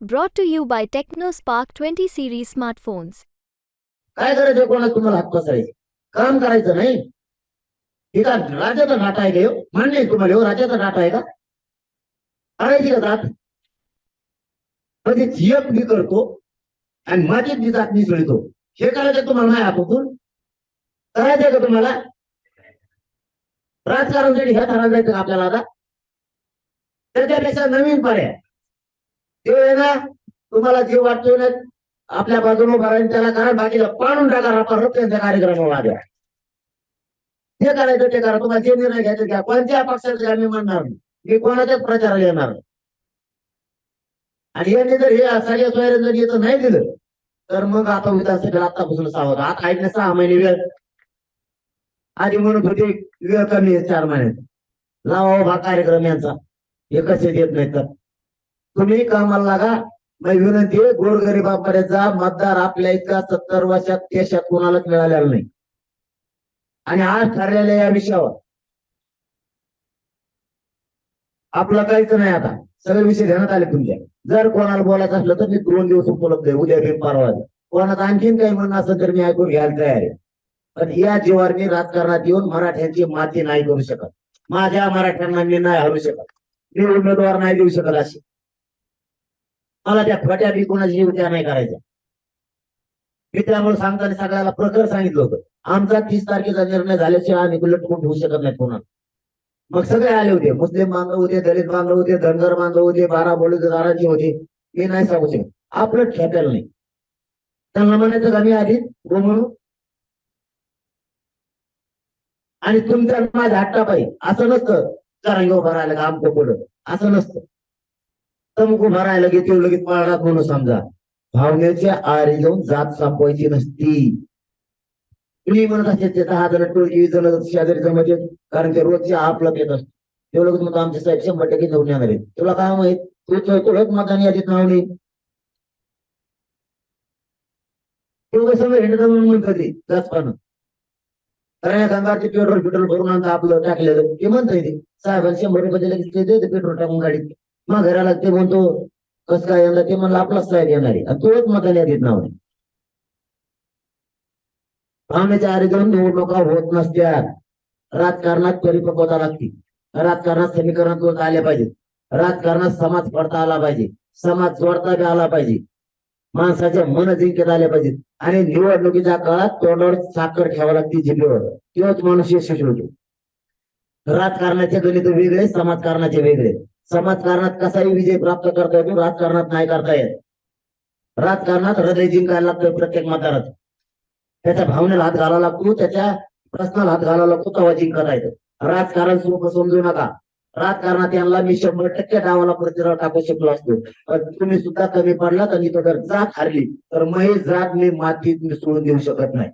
Brought to you by TechnoSpark 20 series smartphones. काय करायचं कोणाला? तुम्हाला हात पसरायचे काम करायचं नाही. हे का राजाचा नाटा आहे का मान्य आहे तुम्हाला ह्यो राजाचा डाटा आहे का? करायची का जात? कधी थियप मी करतो आणि माझीच मी जात मिसळतो हे करायचं तुम्हाला नाही हातातून करायचंय का तुम्हाला? राजकारणासाठी ह्या ठराव का आपल्याला आता त्याच्यापेक्षा नवीन पर्याय. ते ना तुम्हाला जे वाटतोय ना आपल्या बाजूने उभा राहील त्याला कारण बाकीला पाडून टाका रप्पा त्यांच्या कार्यक्रमाला द्या जे करायचं ते करा तुम्हाला जे निर्णय घ्यायचे घ्या. कोणत्या पक्षाचे आम्ही म्हणणार नाही. मी कोणाच्याच प्रचाराला येणार नाही. आणि यांनी जर हे सगळ्या सोयऱ्या जर येत नाही दिलं तर मग आता विधानसभेला आतापासून सावध आता ऐकणे सहा महिने वेळ. आधी म्हणून होते वेळ कमी आहे चार महिन्यात लावा हा कार्यक्रम यांचा. हे कसे देत नाही तर. तुम्ही कामाला लागा. माझी विनंती आहे गोरगरीबापर्यंतचा मतदार आपल्या इतका सत्तर वर्षात देशात कोणालाच मिळालेला नाही. आणि आज ठरलेल्या या विषयावर. आपलं काहीच नाही आता. सगळे विषय घेण्यात आले तुमच्या. जर कोणाला बोलायचं असलं तर मी दोन दिवस उपलब्ध आहे. उद्या बिन परवा कोणाचं आणखीन काही म्हणणं असं तर मी ऐकून घ्यायला तयार आहे. पण या जीवावर मी राजकारणात येऊन मराठ्यांची माती नाही करू शकत. माझ्या मराठ्यांना मी नाही हरू शकत. मी उमेदवार नाही देऊ शकत अशी. मला त्या खोट्या बी कोणाची उद्या नाही करायच्या मी त्यामुळे सांगताना सगळ्याला प्रखर सांगितलं होतं. आमचा तीस तारखेचा निर्णय झाल्याशिवाय आम्ही लटकून ठेवू शकत नाही कोणाला. मग सगळे आले होते. मुस्लिम बांधव होते दलित बांधव होते धनगर बांधव होते बारा बलुतेदारांचे होते. हे नाही सांगू शकत. आपलं ठेपेल नाही. त्यांना म्हणायचं का मी आधी गो म्हणून आणि तुमच्या माझ्या हट्टा पाहिजे. असं नसतं. कारण उभं राहिलं का आमचं बोलत असं नसतं. मुख उभा राहिलं की ते लगेच पाळणार म्हणून समजा. भावनेच्या आरी जाऊन जात संपवायची नसती. तुम्ही म्हणत असेल ते दहा जण टोळकी जण शेजारी जमत आहेत, कारण ते रोजचे आपलं येत असत तेवढं म्हणतो आमचे साहेब शंभर टक्के जाऊन येणार आहेत. तुला काय माहीत तू तुळक मतदान यादीत नाव नाही कसं म्हणून कधी जास्त पानं कारण गंगारचे पेट्रोल पेट्रोल भरून आणता आपलं टाकलेलं. ते म्हणतंय ते. साहेबांनी शंभर रुपये दिले ते पेट्रोल टाकून गाडीत. मग घराला ते म्हणतो कस काय यंदा? ते म्हणलं आपलाच साहेब येणार आहे. आणि तुळक मतदान यादीत नाव नाही भावनेच्या आरी जाऊन निवडणुका होत नसत्या राजकारणात परिपक्वता लागते. राजकारणात समीकरण आले पाहिजेत. राजकारणात समाज पडता आला पाहिजे. समाज जोडता बी आला पाहिजे. माणसाच्या मन जिंकत आले पाहिजेत. आणि निवडणुकीच्या काळात तोंडावर साखर ठेवा लागते जिल्ह्यावर तेव्हाच माणूस यशस्वी होतो. राजकारणाचे गणित वेगळे समाजकारणाचे वेगळे. समाजकारणात कसाही विजय प्राप्त करता येतो राजकारणात नाही करता येत. राजकारणात हृदय जिंकायला लागतं प्रत्येक मतदारात त्याच्या भावनेला हात घालावा लागतो त्याच्या प्रश्नाला हात घालावा लागतो तेव्हा जिंकता येतं. राजकारण सुरू समजू नका. राजकारणात यांना मी शंभर टक्के डावाला प्रतिराव टाकू शकलो असतो. पण तुम्ही सुद्धा कमी पडलात आणि तो जर जात हरली तर महेश जात मी मातीत मिसळून देऊ शकत नाही.